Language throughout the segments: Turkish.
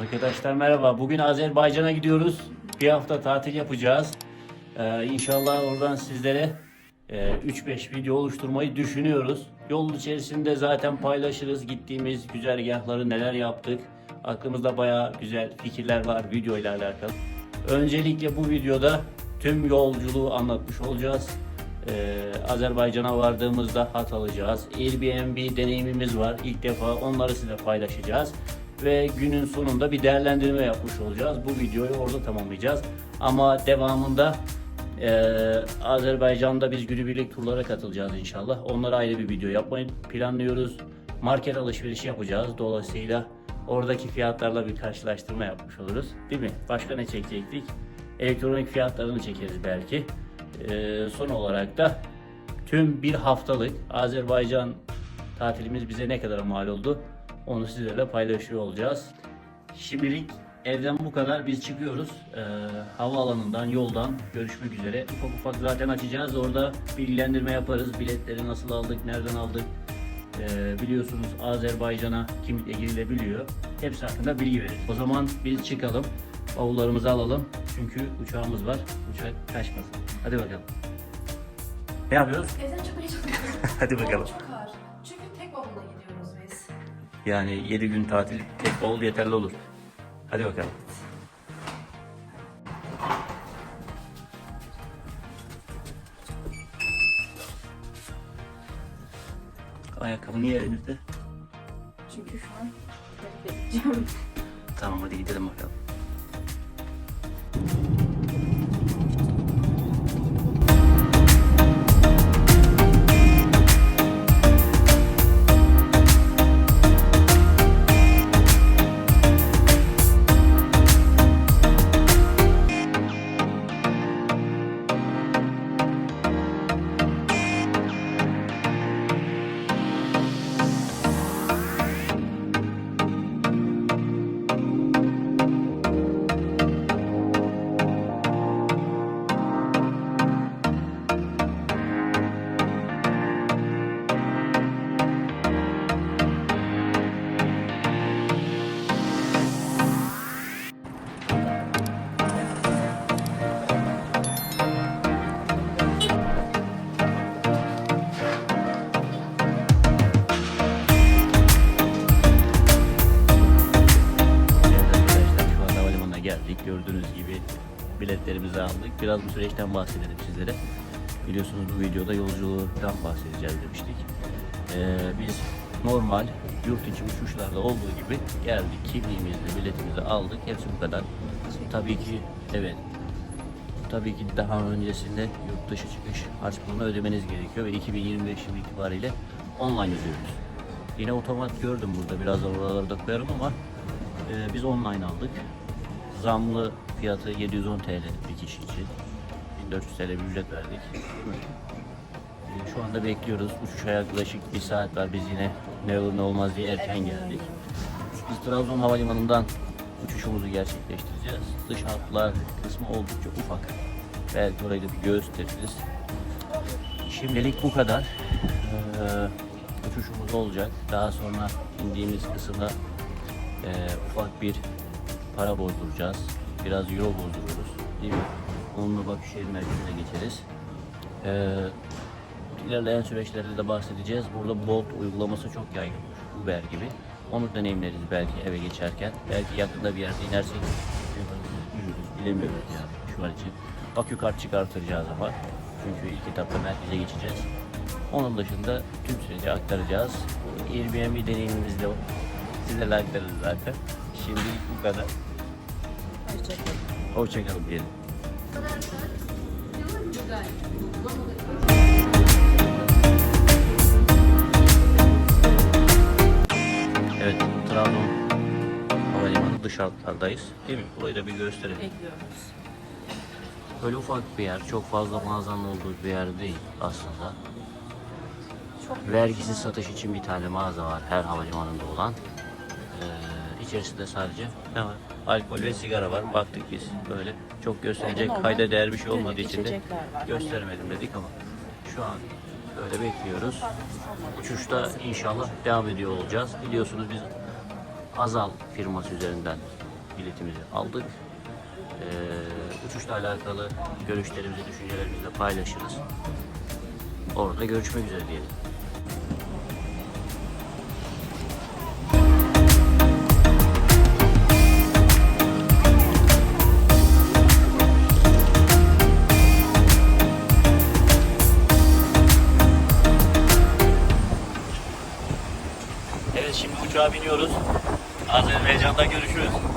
Arkadaşlar merhaba. Bugün Azerbaycan'a gidiyoruz. Bir hafta tatil yapacağız. Ee, inşallah oradan sizlere e, 3-5 video oluşturmayı düşünüyoruz. Yol içerisinde zaten paylaşırız gittiğimiz güzergahları neler yaptık. Aklımızda bayağı güzel fikirler var video ile alakalı. Öncelikle bu videoda tüm yolculuğu anlatmış olacağız. Ee, Azerbaycan'a vardığımızda hat alacağız. Airbnb deneyimimiz var. İlk defa onları sizinle paylaşacağız. Ve günün sonunda bir değerlendirme yapmış olacağız. Bu videoyu orada tamamlayacağız. Ama devamında e, Azerbaycan'da biz günübirlik turlara katılacağız inşallah. Onlara ayrı bir video yapmayı planlıyoruz. Market alışverişi yapacağız. Dolayısıyla oradaki fiyatlarla bir karşılaştırma yapmış oluruz. Değil mi? Başka ne çekecektik? Elektronik fiyatlarını çekeriz belki. Ee, son olarak da tüm bir haftalık Azerbaycan tatilimiz bize ne kadar mal oldu onu sizlerle paylaşıyor olacağız. Şimdilik evden bu kadar biz çıkıyoruz. Ee, havaalanından, yoldan görüşmek üzere. Ufak ufak zaten açacağız. Orada bilgilendirme yaparız. Biletleri nasıl aldık, nereden aldık. Ee, biliyorsunuz Azerbaycan'a kimlikle girilebiliyor. Hepsi hakkında bilgi veririz. O zaman biz çıkalım. Bavullarımızı alalım. Çünkü uçağımız var. Uçak kaçmasın. Hadi bakalım. Ne yapıyoruz? Evden çok heyecanlıyım. Hadi bakalım. Yani 7 gün tatil tek bavul yeterli olur. Hadi bakalım. Ayakkabı niye elinizde? Çünkü şu an. Tamam hadi gidelim bakalım. Biraz bu süreçten bahsedelim sizlere. Biliyorsunuz bu videoda yolculuktan bahsedeceğiz demiştik. Ee, biz normal yurt içi uçuşlarda olduğu gibi geldik. Kimliğimizi, biletimizi aldık. Hepsi bu kadar. Tabii ki evet. Tabii ki daha öncesinde yurt dışı çıkış harçlığını ödemeniz gerekiyor ve 2025 yılı itibariyle online ödüyoruz. Yine otomat gördüm burada. Birazdan oraları da koyarım ama e, biz online aldık. Zamlı fiyatı 710 TL bir kişi için. 1400 TL bir ücret verdik. E, Şu anda bekliyoruz. Uçuşa yaklaşık bir saat var. Biz yine ne olur ne olmaz diye erken geldik. Biz Trabzon Havalimanı'ndan uçuşumuzu gerçekleştireceğiz. Dış hatlar kısmı oldukça ufak. Belki orayı da bir gösteririz. Şimdilik bu kadar. Ee, uçuşumuz olacak. Daha sonra indiğimiz kısımda e, ufak bir para bozduracağız. Biraz euro bozduruyoruz. Değil mi? Onunla Baküşehir merkezine geçeriz. Ee, ilerleyen süreçlerde de bahsedeceğiz. Burada Bolt uygulaması çok yaygınmış. Uber gibi. Onu deneyimleriz belki eve geçerken. Belki yakında bir yerde inersek yürürüz. Bilemiyoruz yani şu an için. Akü kart çıkartacağız ama. Çünkü ilk etapta merkeze geçeceğiz. Onun dışında tüm süreci aktaracağız. Airbnb deneyimimizde sizlerle aktarırız zaten. Şimdilik bu kadar. Hoşçakalın diyelim. Evet, Trabzon Havalimanı dış hatlardayız. Değil mi? Burayı da bir gösterelim. Bekliyoruz. Böyle ufak bir yer, çok fazla mağazanın olduğu bir yer değil aslında. Çok Vergisiz satış için bir tane mağaza var her havalimanında olan. Ee, içerisinde sadece ne var? Alkol ve sigara var. Baktık biz böyle çok gösterecek Normal kayda değer bir şey olmadığı için de var. göstermedim dedik ama şu an böyle bekliyoruz. Uçuşta inşallah devam ediyor olacağız. Biliyorsunuz biz Azal firması üzerinden biletimizi aldık. Ee, uçuşla alakalı görüşlerimizi, düşüncelerimizi de paylaşırız. Orada görüşmek üzere diyelim. Azerbaycan'da görüşürüz.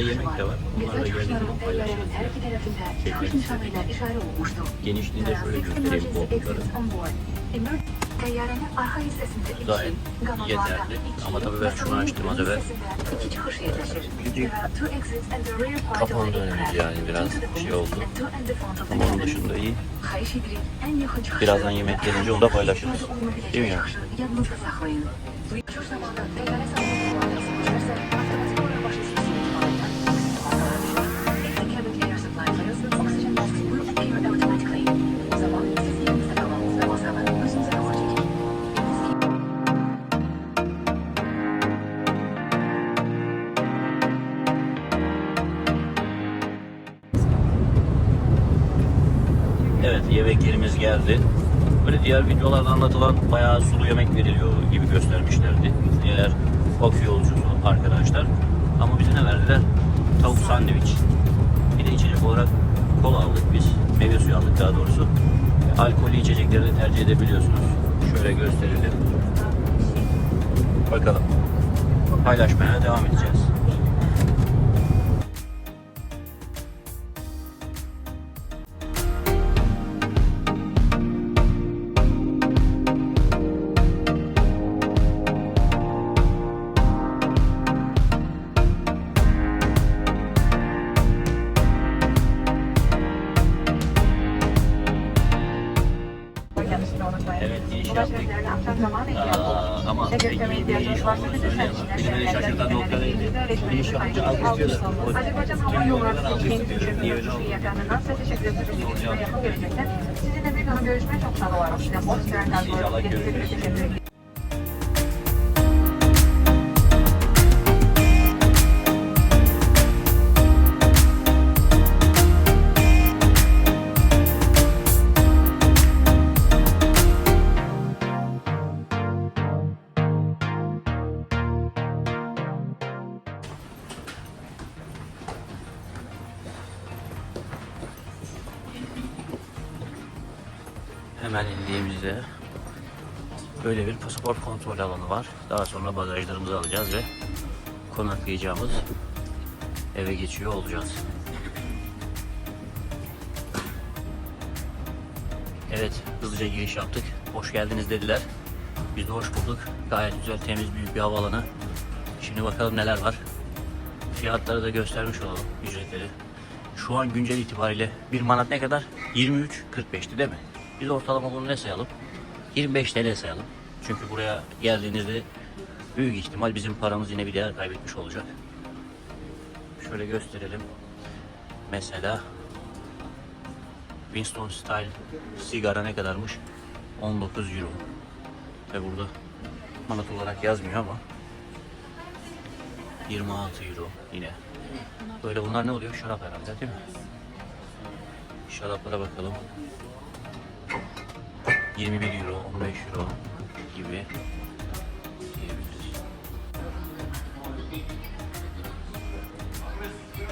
Yemek de var. Onlar da Gizli geldiği çıkışların zaman teyyarenin paylaşırız. her iki tarafında Çekmek de There are şöyle göstereyim koltukları. Arka iki, Gayet yeterli. Ama tabii ben şunu açtım az evvel. aircraft. yani biraz şey oldu. Ama onun dışında iyi. Birazdan yemek gelince onu da paylaşırız. Değil mi ya? Yemek yerimiz geldi. Böyle diğer videolarda anlatılan bayağı sulu yemek veriliyor gibi göstermişlerdi. Diğer Bakü yolcusu arkadaşlar. Ama bize ne verdiler? Tavuk sandviç. Bir de içecek olarak kola aldık biz. Meyve suyu aldık daha doğrusu. Alkollü içecekleri de tercih edebiliyorsunuz. Şöyle gösterelim. Bakalım. Paylaşmaya devam edeceğiz. İş olduğunu söyleyemem. Beni böyle şaşırtan nokta neydi? Bir iş yapınca alkışlıyorlar. Azerbaycan Hava Yolları. Niye öyle oldu? yakınından size teşekkür ederiz. Ve yakın gelecekte sizinle bir daha görüşmeye çok sağ olun. O yüzden İnşallah görüşürüz. teşekkür ederim. Hemen indiğimizde böyle bir pasaport kontrol alanı var. Daha sonra bagajlarımızı alacağız ve konaklayacağımız eve geçiyor olacağız. Evet, hızlıca giriş yaptık. Hoş geldiniz dediler. Biz de hoş bulduk. Gayet güzel, temiz, büyük bir havaalanı. Şimdi bakalım neler var. Fiyatları da göstermiş olalım, ücretleri. Şu an güncel itibariyle bir manat ne kadar? 23.45'ti değil mi? Biz ortalama bunu ne sayalım? 25 TL sayalım. Çünkü buraya geldiğinizde büyük ihtimal bizim paramız yine bir değer kaybetmiş olacak. Şöyle gösterelim. Mesela Winston Style sigara ne kadarmış? 19 euro. Ve burada manat olarak yazmıyor ama 26 euro yine. Böyle bunlar ne oluyor? Şarap herhalde değil mi? Şaraplara bakalım. 21 euro, 15 euro gibi diyebiliriz.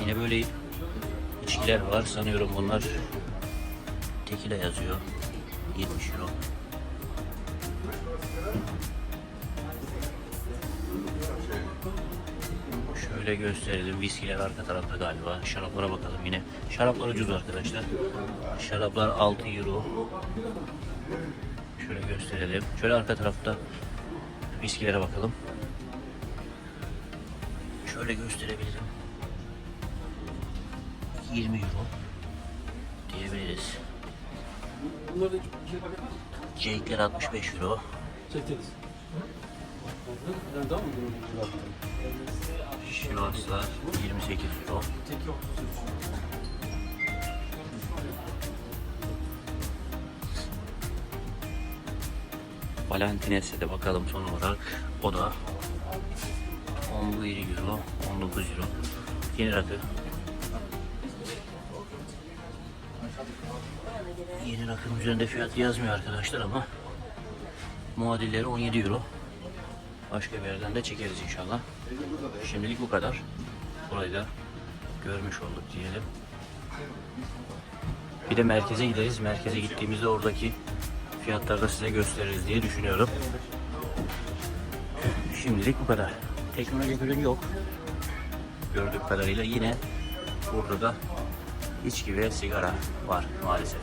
Yine böyle içkiler var. Sanıyorum bunlar tekile yazıyor. 70 euro. Şöyle gösterelim. Viskiler arka tarafta galiba. Şaraplara bakalım yine. Şaraplar ucuz arkadaşlar. Şaraplar 6 euro. Şöyle gösterelim. Şöyle arka tarafta viskilere bakalım. Şöyle gösterebilirim. 20 euro diyebiliriz. Bunları da mı? Jake'ler 65 euro. Durum? Şivaslar 28 euro. Tek yok. Valentines'e de bakalım son olarak. O da 11 euro, 19 euro. Yeni rakı. Yeni rakının üzerinde fiyat yazmıyor arkadaşlar ama muadilleri 17 euro. Başka bir yerden de çekeriz inşallah. Şimdilik bu kadar. Burayı da görmüş olduk diyelim. Bir de merkeze gideriz. Merkeze gittiğimizde oradaki fiyatları da size gösteririz diye düşünüyorum. Şimdilik bu kadar. Teknolojik ürün yok. Gördüğüm kadarıyla yine burada da içki ve sigara var maalesef.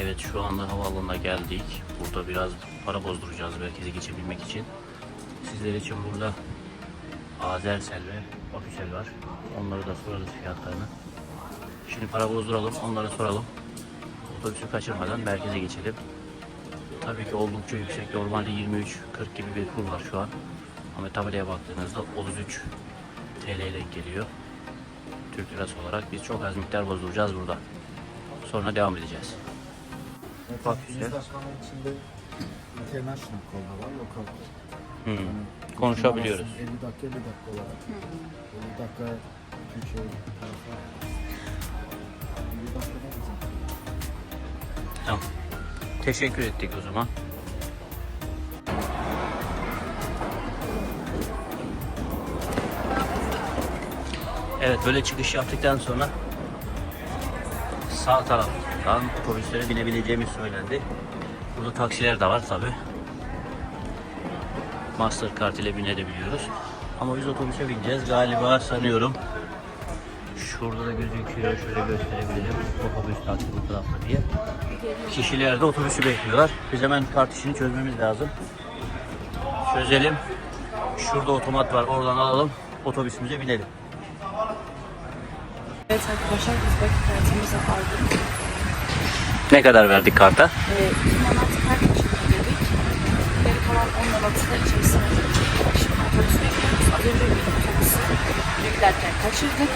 Evet şu anda havaalanına geldik. Burada biraz para bozduracağız merkeze geçebilmek için. Sizler için burada Azersel ve Ofisel var. Onları da sorarız fiyatlarını. Şimdi para bozduralım, onları soralım. Otobüsü kaçırmadan merkeze geçelim. Tabii ki oldukça yüksek. Normalde 23-40 gibi bir kur var şu an. Ama tabelaya baktığınızda 33 TL denk geliyor. Türk lirası olarak biz çok az miktar bozduracağız burada. Sonra devam edeceğiz. Bak güzel. Başkanın içinde international kola var, lokal. Hmm. Konuşabiliyoruz. 50 dakika 50 dakika olarak. 50 dakika Türkçe Tamam. Teşekkür ettik o zaman. Evet böyle çıkış yaptıktan sonra sağ taraftan otobüslere binebileceğimiz söylendi. Burada taksiler de var tabi. Mastercard ile binebiliyoruz. Ama biz otobüse bineceğiz. Galiba sanıyorum Şurada da gözüküyor. Şöyle gösterebilirim. Otobüs taksi bu tarafta diye. Kişiler de otobüsü bekliyorlar. Biz hemen kart işini çözmemiz lazım. Çözelim. Şurada otomat var. Oradan alalım. Otobüsümüze binelim. Evet arkadaşlar biz vakit kartımızı aldık. Ne kadar verdik karta? Ee, iki manat kart için ödedik. Geri kalan 10 manatı da içerisine ödedik. Şimdi otobüs bekliyoruz. Az önce bir otobüsü yüklerken kaçırdık.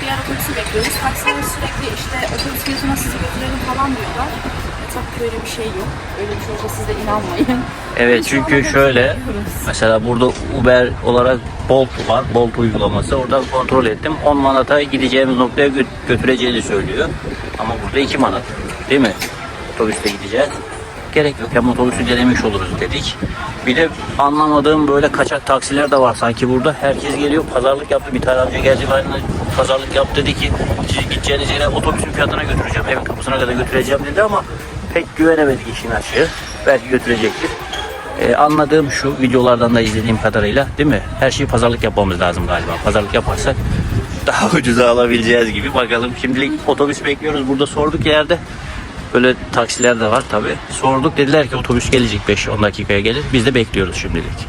Diğer otobüsü bekliyoruz. Taksiler sürekli işte otobüs fiyatına sizi götürelim falan diyorlar. E, tabii ki öyle bir şey yok. Öyle bir şey olsa siz de inanmayın. Evet Biz çünkü şöyle bekliyoruz. mesela burada Uber olarak Bolt var. Bolt uygulaması. Oradan kontrol ettim. 10 manata gideceğimiz noktaya gö- götüreceğini söylüyor. Ama burada 2 manat. Değil mi? Otobüste gideceğiz. Gerek yok. Hem otobüsü denemiş oluruz dedik. Bir de anlamadığım böyle kaçak taksiler de var sanki burada. Herkes geliyor pazarlık yaptı. Bir tane amca geldi benimle pazarlık yaptı dedi ki gideceğiniz yere otobüsün fiyatına götüreceğim. Evin kapısına kadar götüreceğim dedi ama pek güvenemedik işin açığı. Belki götürecektir. Ee, anladığım şu videolardan da izlediğim kadarıyla değil mi? Her şeyi pazarlık yapmamız lazım galiba. Pazarlık yaparsak daha ucuza alabileceğiz gibi. Bakalım şimdilik otobüs bekliyoruz. Burada sorduk yerde. Böyle taksiler de var tabi. Sorduk dediler ki otobüs gelecek 5-10 dakikaya gelir. Biz de bekliyoruz şimdilik.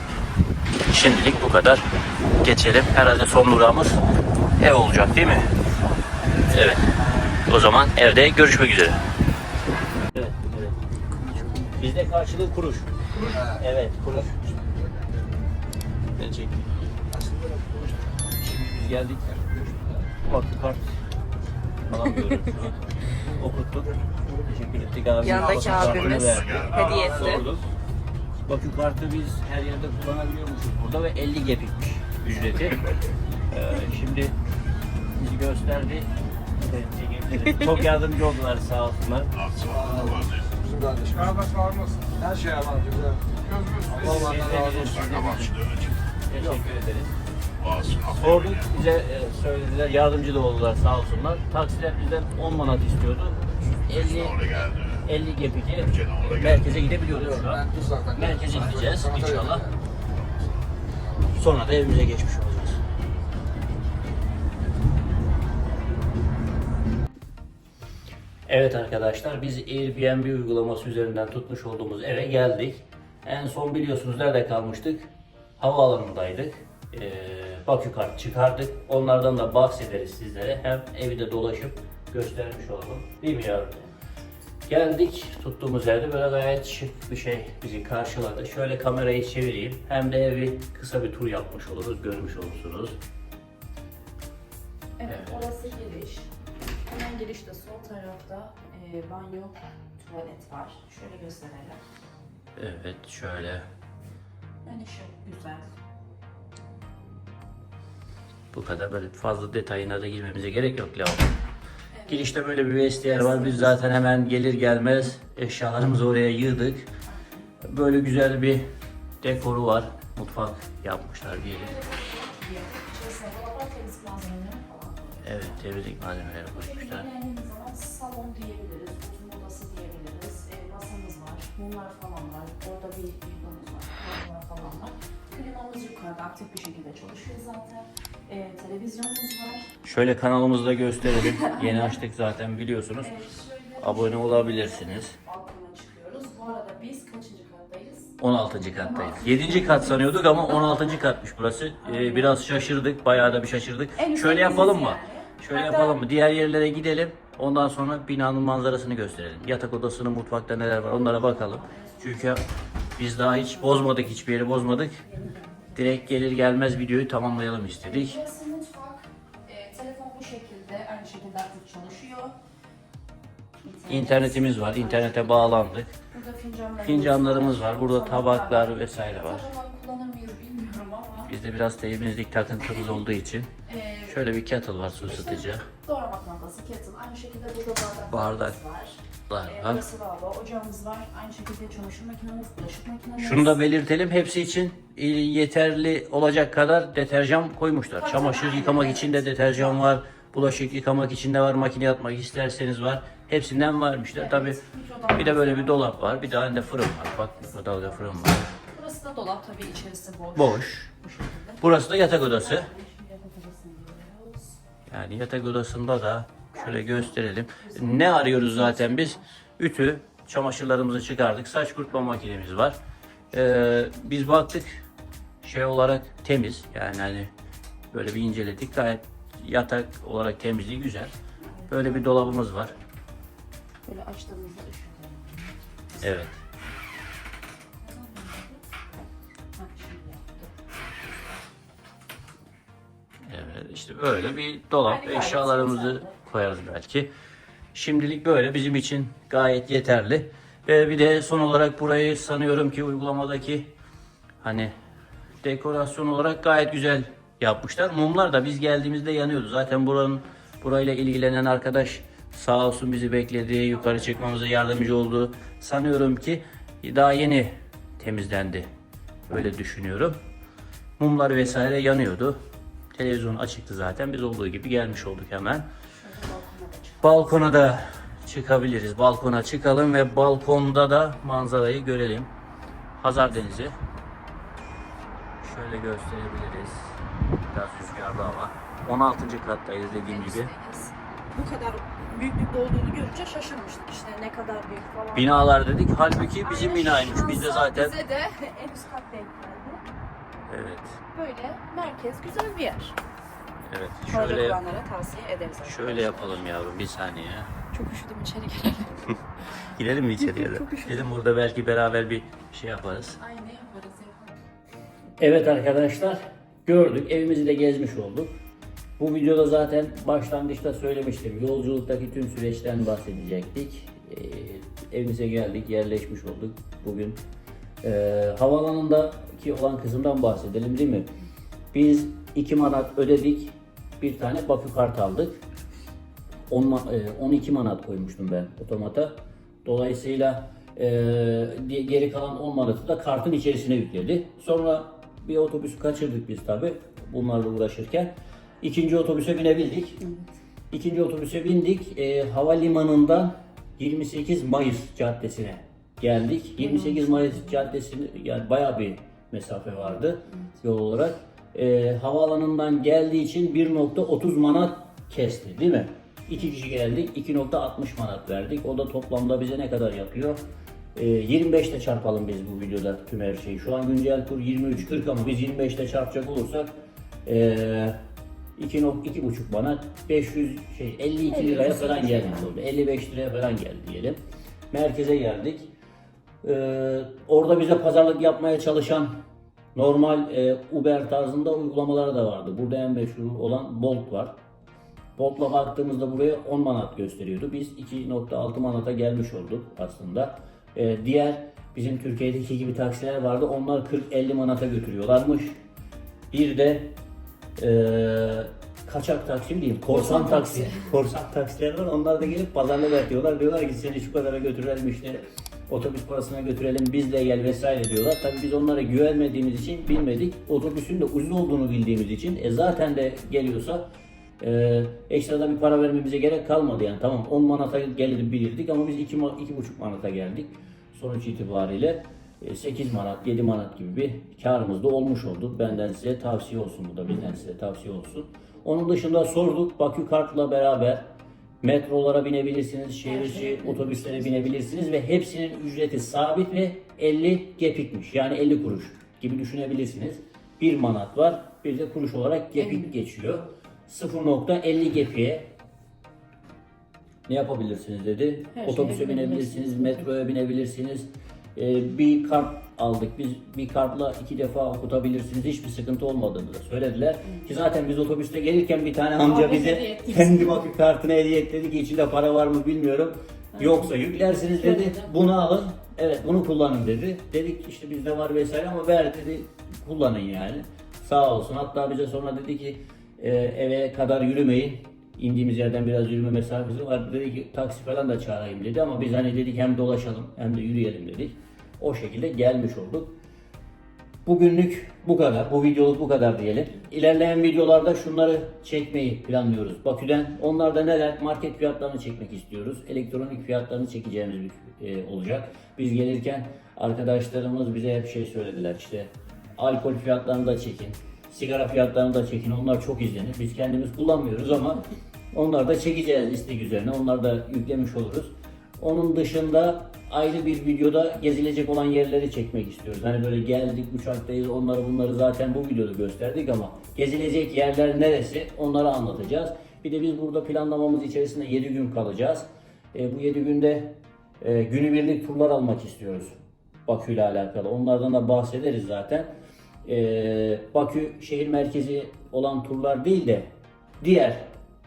Şimdilik bu kadar. Geçelim. Herhalde son durağımız ev olacak değil mi? Evet. O zaman evde görüşmek üzere. Evet, evet. Bizde karşılığı kuruş. Evet, kuruş. Ben çekeyim. Şimdi biz geldik. Bakı kart falan görüyoruz. Okuttuk. Teşekkür ettik abi. Yandaki abimiz verdi. hediye etti. Sorduk. Bakı kartı biz her yerde kullanabiliyormuşuz burada ve 50 gepikmiş ücreti. Ee, şimdi bizi gösterdi. Çok yardımcı oldular sağ olsunlar. Bizim kardeşimiz. Her şeye var güzel. Allah razı olsun. Teşekkür ederiz. Sorduk bize e, söylediler yardımcı da oldular sağ olsunlar. Taksiler bizden 10 manat istiyordu. 50 50 gepike merkeze gidebiliyoruz şu an. Merkeze gideceğiz inşallah. Sonra da evimize geçmiş olacağız. Evet arkadaşlar biz Airbnb uygulaması üzerinden tutmuş olduğumuz eve geldik. En son biliyorsunuz nerede kalmıştık? Havaalanındaydık. Ee, Bakü kart çıkardık. Onlardan da bahsederiz sizlere. Hem evi de dolaşıp göstermiş olalım. Değil mi yavrum? Geldik tuttuğumuz yerde böyle gayet şık bir şey bizi karşıladı. Şöyle kamerayı çevireyim. Hem de evi kısa bir tur yapmış oluruz, görmüş olursunuz. Evet, orası giriş. Hemen girişte sol tarafta e, banyo, tuvalet var. Şöyle gösterelim. Evet şöyle Yani şık, güzel. Bu kadar böyle fazla detayına da girmemize gerek yok Leo. Girişte böyle bir vestiyer var. Biz zaten hemen gelir gelmez eşyalarımızı oraya yığdık. Böyle güzel bir dekoru var. Mutfak yapmışlar diyelim. Evet temizlik malzemeleri koymuşlar. Salon diyebiliriz, oturma odası diyebiliriz. Masamız var, mumlar falan var. Orada bir yıkamız var, koltuklar falan var. Klimamız yukarıda aktif bir şekilde çalışıyor zaten. E, televizyonumuz var. Şöyle kanalımızda gösterelim. Yeni açtık zaten biliyorsunuz. E, şöyle Abone olabilirsiniz. balkona çıkıyoruz. Bu arada biz kaçıncı kattayız? 16. kattayız. 7. kat sanıyorduk ama 16. katmış burası. Ee, biraz şaşırdık. Bayağı da bir şaşırdık. En Şöyle yapalım mı? yani. Şöyle Hatta- yapalım mı? Diğer yerlere gidelim. Ondan sonra binanın manzarasını gösterelim. Yatak odasının mutfakta neler var onlara bakalım. Çünkü biz daha hiç bozmadık, hiçbir yeri bozmadık. Direkt gelir gelmez videoyu tamamlayalım istedik. Burası mutfak. E, telefon bu şekilde, aynı şekilde aktif çalışıyor. İnternet. İnternetimiz var. internete bağlandık. Burada fincanlarımız, Fincanlarımız var. Burada tabaklar vesaire var. Tabak kullanır mıyız bilmiyorum ama. Bizde biraz temizlik takıntımız olduğu için E, şöyle bir kettle var su ısıtıcı. Doğramak mandası, kettle. Aynı şekilde burada Bardak. bardaklarımız var. Var. E, burası lavabo, ocağımız var. Aynı şekilde çamaşır makinemiz, bulaşık makinemiz. Şunu da belirtelim. Hepsi için e, yeterli olacak kadar deterjan koymuşlar. Çamaşır yıkamak için de deterjan var. Bulaşık yıkamak için de var. Makine atmak isterseniz var. Hepsinden varmışlar. Tabi bir de böyle bir dolap var. Bir tane de fırın var. Bak mikrodalga fırın var. Burası da dolap tabii içerisi boş. Boş. Bu şekilde. Burası da yatak odası. Yani yatak odasında da şöyle gösterelim. Ne arıyoruz zaten biz? Ütü, çamaşırlarımızı çıkardık. Saç kurutma makinemiz var. Ee, biz baktık şey olarak temiz. Yani hani böyle bir inceledik. Gayet yatak olarak temizliği güzel. Böyle bir dolabımız var. Böyle açtığımızda üşütüyor. Evet. İşte böyle bir dolap. Eşyalarımızı koyarız belki. Şimdilik böyle bizim için gayet yeterli. Ve bir de son olarak burayı sanıyorum ki uygulamadaki hani dekorasyon olarak gayet güzel yapmışlar. Mumlar da biz geldiğimizde yanıyordu. Zaten buranın burayla ilgilenen arkadaş sağ olsun bizi bekledi. Yukarı çıkmamıza yardımcı oldu. Sanıyorum ki daha yeni temizlendi. Öyle düşünüyorum. Mumlar vesaire yanıyordu. Televizyon açıktı zaten. Biz olduğu gibi gelmiş olduk hemen. Balkona da çıkabiliriz. Balkona çıkalım ve balkonda da manzarayı görelim. Hazar Denizi. Şöyle gösterebiliriz. Biraz rüzgarlı hava. 16. kattayız dediğim gibi. Bu kadar büyüklükte olduğunu görünce şaşırmıştık işte ne kadar büyük falan. Binalar dedik. Halbuki bizim binaymış. Biz de zaten Bize de en üst kat denk geldi. Evet. Böyle merkez güzel bir yer. Evet. Şöyle Şöyle olanlara tavsiye ederiz. şöyle yapalım yavrum bir saniye. Çok üşüdüm içeri girelim. Girelim mi içeriye de? Gidelim burada belki beraber bir şey yaparız. Ay ne yaparız yapalım. Evet arkadaşlar gördük evimizi de gezmiş olduk. Bu videoda zaten başlangıçta söylemiştim. Yolculuktaki tüm süreçten bahsedecektik. Ee, evimize geldik, yerleşmiş olduk bugün. Ee, havaalanındaki olan kısımdan bahsedelim değil mi? Biz 2 manat ödedik. Bir tane Bakü kart aldık. 10 ma- e, 12 manat koymuştum ben otomata. Dolayısıyla e, geri kalan 10 manatı da kartın içerisine yükledi. Sonra Bir otobüsü kaçırdık biz tabi bunlarla uğraşırken. İkinci otobüse binebildik. İkinci otobüse bindik. E, havalimanından 28 Mayıs Caddesi'ne geldik. 28 Mayıs Caddesi'ne yani bayağı bir mesafe vardı yol olarak. E, havaalanından geldiği için 1.30 manat kesti değil mi? İki kişi geldik 2.60 manat verdik. O da toplamda bize ne kadar yapıyor? E, 25 ile çarpalım biz bu videoda tüm her şeyi. Şu an güncel kur 23.40 ama biz 25 ile çarpacak olursak e, 2.5 bana 500 şey 52 liraya falan geldi oldu. 55 liraya falan geldi diyelim. Merkeze geldik. Ee, orada bize pazarlık yapmaya çalışan normal e, Uber tarzında uygulamalar da vardı. Burada en meşhur olan Bolt var. Bolt'la baktığımızda buraya 10 manat gösteriyordu. Biz 2.6 manata gelmiş olduk aslında. Ee, diğer bizim Türkiye'deki gibi taksiler vardı. Onlar 40-50 manata götürüyorlarmış. Bir de eee kaçak taksi mi diyeyim, korsan taksi. Korsan taksiler var. Onlar da gelip pazarlık yapıyorlar. Diyorlar ki seni şu kadara götürelim işte otobüs parasına götürelim bizle gel vesaire diyorlar. Tabii biz onlara güvenmediğimiz için bilmedik. Otobüsün de ucuz olduğunu bildiğimiz için e zaten de geliyorsa e, ekstradan bir para vermemize gerek kalmadı yani. Tamam 10 manata gelir bilirdik ama biz 2 2,5 manata geldik. Sonuç itibariyle e, 8 manat, 7 manat gibi bir karımız da olmuş oldu. Benden size tavsiye olsun bu da bizden size tavsiye olsun. Onun dışında sorduk Bakü Kart'la beraber metrolara binebilirsiniz, şehir içi otobüslere binebilirsiniz ve hepsinin ücreti sabit ve 50 gepikmiş. Yani 50 kuruş gibi düşünebilirsiniz. 1 manat var, bir de kuruş olarak gepik geçiyor. 0.50 gepiye ne yapabilirsiniz dedi. Her Otobüse binebilirsiniz, binebilirsiniz. metroya binebilirsiniz. Ee, bir kart aldık. Biz bir kartla iki defa okutabilirsiniz. Hiçbir sıkıntı olmadığını da söylediler. Ki zaten biz otobüste gelirken bir tane amca bize kendi bakı kartını hediye etti. Dedi ki içinde para var mı bilmiyorum. Yoksa yüklersiniz dedi. Bunu alın. Evet bunu kullanın dedi. Dedik işte bizde var vesaire ama ver dedi. Kullanın yani. Sağ olsun. Hatta bize sonra dedi ki e, eve kadar yürümeyin. İndiğimiz yerden biraz yürüme mesafesi var. Dedi ki taksi falan da çağırayım dedi ama biz hani dedik hem dolaşalım hem de yürüyelim dedik. O şekilde gelmiş olduk. Bugünlük bu kadar. Bu videoluk bu kadar diyelim. İlerleyen videolarda şunları çekmeyi planlıyoruz. Bakü'den onlarda neler? Market fiyatlarını çekmek istiyoruz. Elektronik fiyatlarını çekeceğimiz bir e, olacak. Biz gelirken arkadaşlarımız bize hep şey söylediler işte alkol fiyatlarını da çekin. Sigara fiyatlarını da çekin. Onlar çok izlenir. Biz kendimiz kullanmıyoruz ama onları da çekeceğiz istek üzerine. Onları da yüklemiş oluruz. Onun dışında ayrı bir videoda gezilecek olan yerleri çekmek istiyoruz. Hani böyle geldik uçaktayız onları bunları zaten bu videoda gösterdik ama gezilecek yerler neresi onları anlatacağız. Bir de biz burada planlamamız içerisinde 7 gün kalacağız. E, bu 7 günde e, günübirlik turlar almak istiyoruz. Bakü ile alakalı. Onlardan da bahsederiz zaten. E, Bakü şehir merkezi olan turlar değil de diğer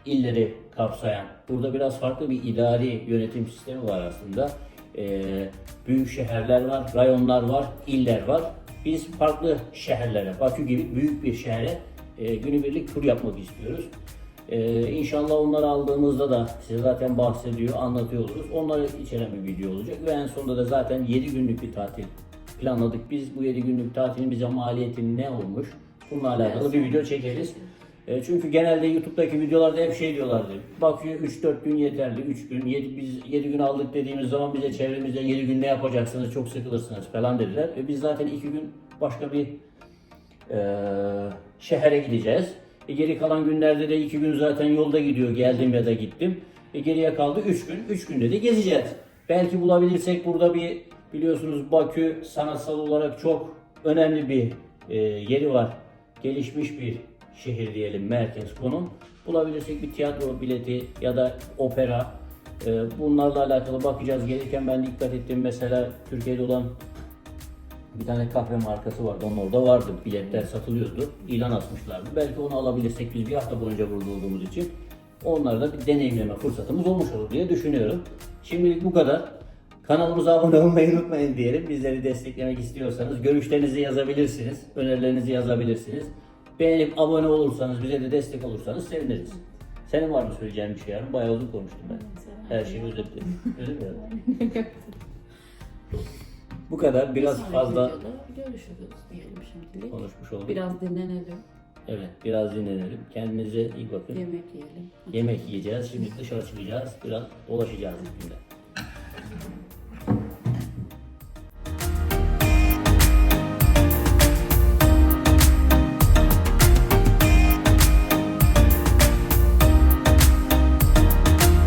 illeri kapsayan. Burada biraz farklı bir idari yönetim sistemi var aslında. Ee, büyük şehirler var, rayonlar var, iller var. Biz farklı şehirlere, Bakü gibi büyük bir şehre e, günübirlik tur yapmak istiyoruz. Ee, inşallah onları aldığımızda da size zaten bahsediyor, anlatıyor oluruz. Onları içeren bir video olacak ve en sonunda da zaten 7 günlük bir tatil planladık. Biz bu 7 günlük tatilin bize maliyeti ne olmuş? Bununla alakalı bir video çekeriz. E, Çünkü genelde YouTube'daki videolarda hep şey diyorlardı. Bakıyor 3-4 gün yeterli. 3 gün, 7, biz 7 gün aldık dediğimiz zaman bize çevremizde 7 gün ne yapacaksınız çok sıkılırsınız falan dediler. E, biz zaten 2 gün başka bir e, şehre gideceğiz. E, geri kalan günlerde de 2 gün zaten yolda gidiyor. Geldim ya da gittim. E, geriye kaldı 3 gün. 3 günde de gezeceğiz. Belki bulabilirsek burada bir biliyorsunuz Bakü sanatsal olarak çok önemli bir e, yeri var. Gelişmiş bir şehir diyelim merkez konum. Bulabilirsek bir tiyatro bileti ya da opera e, bunlarla alakalı bakacağız. Gelirken ben dikkat ettim mesela Türkiye'de olan bir tane kahve markası vardı. Onun orada vardı. Biletler satılıyordu. İlan asmışlardı. Belki onu alabilirsek biz bir hafta boyunca burada olduğumuz için onları da bir deneyimleme fırsatımız olmuş olur diye düşünüyorum. Şimdilik bu kadar. Kanalımıza abone olmayı unutmayın diyelim. Bizleri desteklemek istiyorsanız görüşlerinizi yazabilirsiniz. Önerilerinizi yazabilirsiniz. Beğenip abone olursanız, bize de destek olursanız seviniriz. Senin var mı söyleyeceğin bir şey yarın? Bayağı uzun konuştum ben. Her şeyi özetledim. Öyle mi? Bu kadar biraz Bir sonraki fazla videoda görüşürüz diyelim şimdilik. konuşmuş olduk. Biraz dinlenelim, Evet biraz dinlenelim. Kendinize iyi bakın. yemek yiyelim. Yemek yiyeceğiz. Şimdi dışarı çıkacağız. Biraz dolaşacağız bugün de.